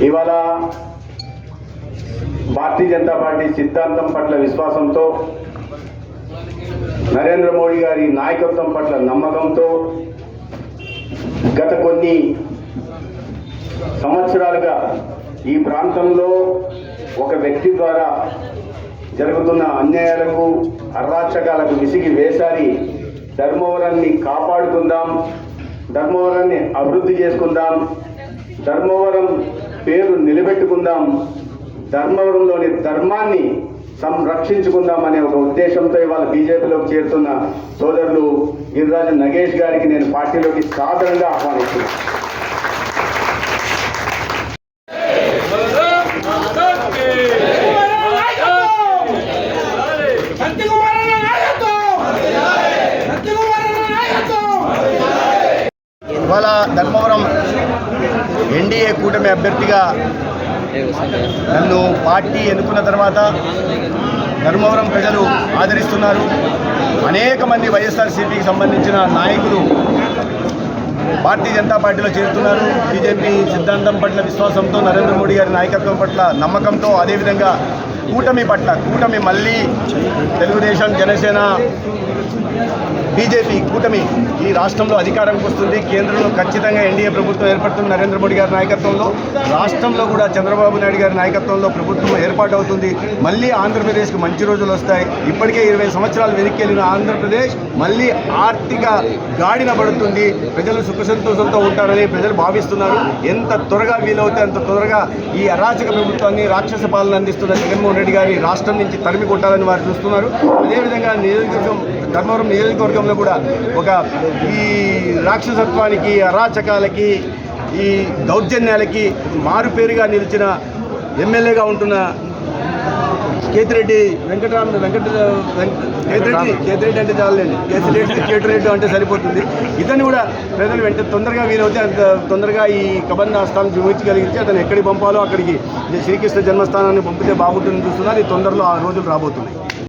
ఇవాళ భారతీయ జనతా పార్టీ సిద్ధాంతం పట్ల విశ్వాసంతో నరేంద్ర మోడీ గారి నాయకత్వం పట్ల నమ్మకంతో గత కొన్ని సంవత్సరాలుగా ఈ ప్రాంతంలో ఒక వ్యక్తి ద్వారా జరుగుతున్న అన్యాయాలకు అరాచకాలకు విసిగి వేసారి ధర్మవరాన్ని కాపాడుకుందాం ధర్మవరాన్ని అభివృద్ధి చేసుకుందాం ధర్మవరం పేరు నిలబెట్టుకుందాం ధర్మవరంలోని ధర్మాన్ని సంరక్షించుకుందాం అనే ఒక ఉద్దేశంతో ఇవాళ బీజేపీలోకి చేరుతున్న సోదరులు గిరిరాజు నగేష్ గారికి నేను పార్టీలోకి సాధారణంగా ఆహ్వానిస్తున్నాను. ఇవాళ ధర్మవరం ఎన్డీఏ కూటమి అభ్యర్థిగా నన్ను పార్టీ ఎన్నుకున్న తర్వాత ధర్మవరం ప్రజలు ఆదరిస్తున్నారు. అనేక మంది వైఎస్ఆర్సీపీకి సంబంధించిన నాయకులు భారతీయ జనతా పార్టీలో చేరుతున్నారు. బీజేపీ సిద్ధాంతం పట్ల విశ్వాసంతో నరేంద్ర మోడీ గారి నాయకత్వం పట్ల నమ్మకంతో అదేవిధంగా కూటమి పట్ల కూటమి మళ్ళీ తెలుగుదేశం జనసేన బీజేపీ కూటమి ఈ రాష్ట్రంలో అధికారంకి వస్తుంది. కేంద్రంలో ఖచ్చితంగా ఎన్డీఏ ప్రభుత్వం ఏర్పడుతుంది నరేంద్ర మోడీ గారి నాయకత్వంలో. రాష్ట్రంలో కూడా చంద్రబాబు నాయుడు గారి నాయకత్వంలో ప్రభుత్వం ఏర్పాటు అవుతుంది మళ్ళీ ఆంధ్రప్రదేశ్కి మంచి రోజులు వస్తాయి. ఇప్పటికే ఇరవై సంవత్సరాలు వెనక్కి వెళ్ళిన ఆంధ్రప్రదేశ్ మళ్ళీ ఆర్థిక గాడిన పడుతుంది. ప్రజలు సుఖసంతోషంతో ఉంటారని ప్రజలు భావిస్తున్నారు. ఎంత త్వరగా వీలవుతే అంత త్వరగా ఈ అరాచక ప్రభుత్వాన్ని రాక్షస పాలన అందిస్తున్న జగన్మోహన్ రెడ్డి గారి రాష్ట్రం నుంచి తరిమి కొట్టాలని వారు చూస్తున్నారు. అదేవిధంగా నియోజకవర్గం ధర్మవరం నియోజకవర్గంలో కూడా ఒక ఈ రాక్షసత్వానికి అరాచకాలకి ఈ దౌర్జన్యాలకి మారుపేరుగా నిలిచిన ఎమ్మెల్యేగా ఉంటున్న కేతిరెడ్డి వెంకటరామ వెంకట వెంక- కేతిరెడ్డి కేతిరెడ్డి అంటే చాలండి కేతిరెడ్డి కేతిరెడ్డి అంటే సరిపోతుంది. ఇతన్ని కూడా ప్రజలు వెంట తొందరగా వీలవుతే అంత తొందరగా ఈ కబంధ స్థానం చూపించగలిగితే అతను ఎక్కడికి పంపాలో అక్కడికి శ్రీకృష్ణ జన్మస్థానాన్ని పంపితే బాగుంటుందని చూస్తున్నారు. ఈ తొందరలో ఆ రోజులు రాబోతున్నాయి.